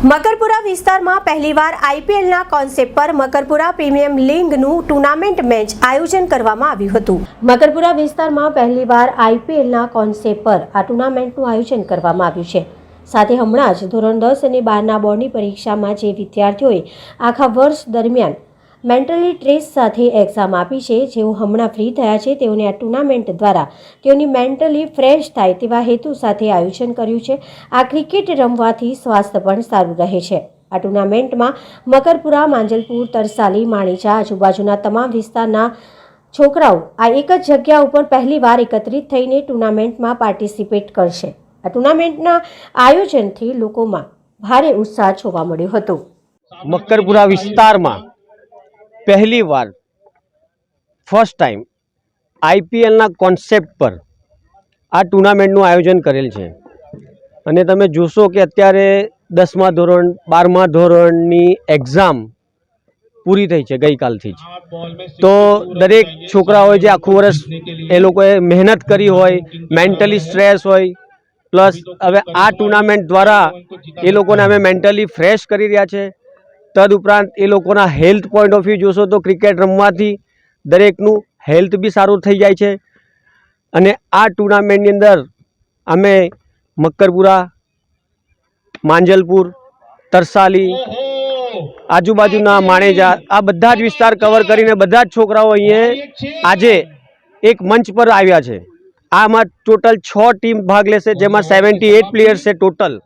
મકરપુરા વિસ્તારમાં પહેલીવાર આઈપીએલના કોન્સેપ્ટ પર મકરપુરા પ્રીમિયમ લીગનું ટુર્નામેન્ટ મેચ આયોજન કરવામાં આવ્યું હતું. મકરપુરા વિસ્તારમાં પહેલીવાર આઈપીએલના કોન્સેપ્ટ પર આ ટુર્નામેન્ટનું આયોજન કરવામાં આવ્યું છે. સાથે હમણાં જ ધોરણ દસ અને બારના બોર્ડની પરીક્ષામાં જે વિદ્યાર્થીઓએ આખા વર્ષ દરમિયાન મેન્ટલી ટ્રેસ સાથે એક્ઝામ આપી છે. જેઓ હમણાં ફ્રી થયા છે, તેઓને આ ટુર્નામેન્ટ દ્વારા તેઓની મેન્ટલી ફ્રેશ થાય તેવા હેતુ સાથે આયોજન કર્યું છે. આ ક્રિકેટ રમવાથી સ્વાસ્થ્ય પણ સારું રહે છે. આ ટુર્નામેન્ટમાં મકરપુરા, માંજલપુર, તરસાલી માણીચા આજુબાજુના તમામ વિસ્તારના છોકરાઓ આ એક જ જગ્યા ઉપર પહેલીવાર એકત્રિત થઈને ટુર્નામેન્ટમાં પાર્ટિસિપેટ કરશે. આ ટુર્નામેન્ટના આયોજનથી લોકોમાં ભારે ઉત્સાહ જોવા મળ્યો હતો. મકરપુરા વિસ્તારમાં પહેલી વાર ફર્સ્ટ ટાઈમ આઈપીએલના કોન્સેપ્ટ પર આ ટુર્નામેન્ટનું આયોજન કરેલ છે. અને તમે જોશો કે અત્યારે દસમા ધોરણ, બારમા ધોરણની એક્ઝામ પૂરી થઈ છે ગઈકાલથી જ. તો દરેક છોકરાઓએ જે આખું વર્ષ એ લોકોએ મહેનત કરી હોય મેન્ટલી સ્ટ્રેસ હોય પ્લસ હવે આ ટુર્નામેન્ટ દ્વારા એ લોકોને અમે મેન્ટલી ફ્રેશ કરી રહ્યા છે. તદ ઉપરાંત એ લોકોના હેલ્થ પોઈન્ટ ઓફ વ્યૂ જોશો તો ક્રિકેટ રમવાથી દરેકનું હેલ્થ બી સારું થઈ જાય છે. અને આ ટુર્નામેન્ટની અંદર અમે મક્કરપુરા, માંજલપુર, તરસાલી, આજુબાજુના માણેજા, આ બધા જ વિસ્તાર કવર કરીને બધા જ છોકરાઓ અહીંયા આજે એક મંચ પર આવ્યા છે. આમાં ટોટલ છ ટીમ ભાગ લેશે, જેમાં સેવન્ટી એટ પ્લેયર્સ છે ટોટલ